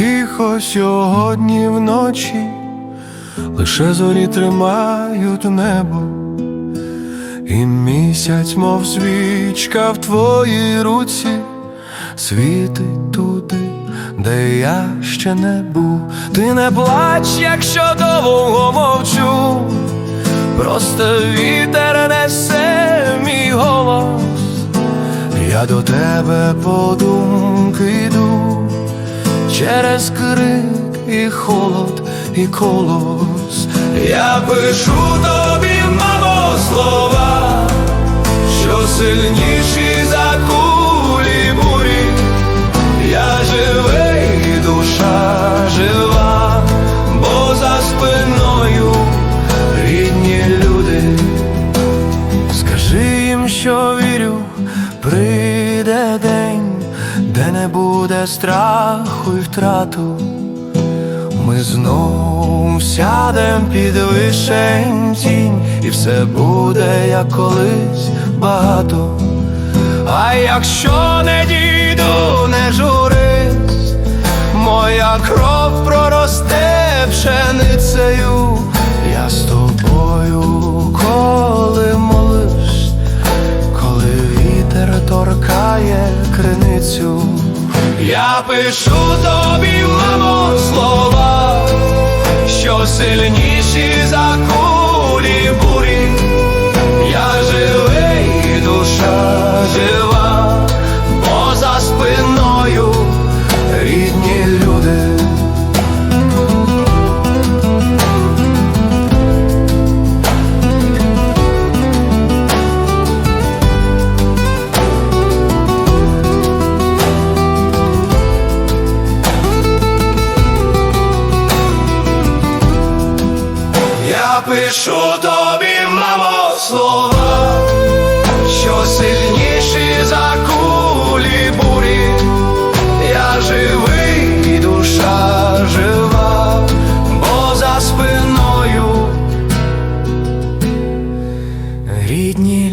тихо сьогодні вночі, лише зорі тримають небо, і місяць, мов свічка в твоїй руці, світить туди, де я ще не був. Ти не плач, якщо довго мовчу, просто вітер несе мій голос. Я до тебе подумки йду через крик і холод, і колос. Я пишу тобі, мамо, слова, що сильніші де не буде страху і втрату. Ми знов сядем під вишень тінь, і все буде, як колись багато. А якщо не дійду, не журись, моя кров проросте пшеницею, я з тобою, коли молиш, коли вітер торкає криницю. Я пишу тобі, мамо, слова, що сильніші за напишу тобі, мамо, слова, що сильніші за кулі бурі, я живий, і душа жива, бо за спиною рідні.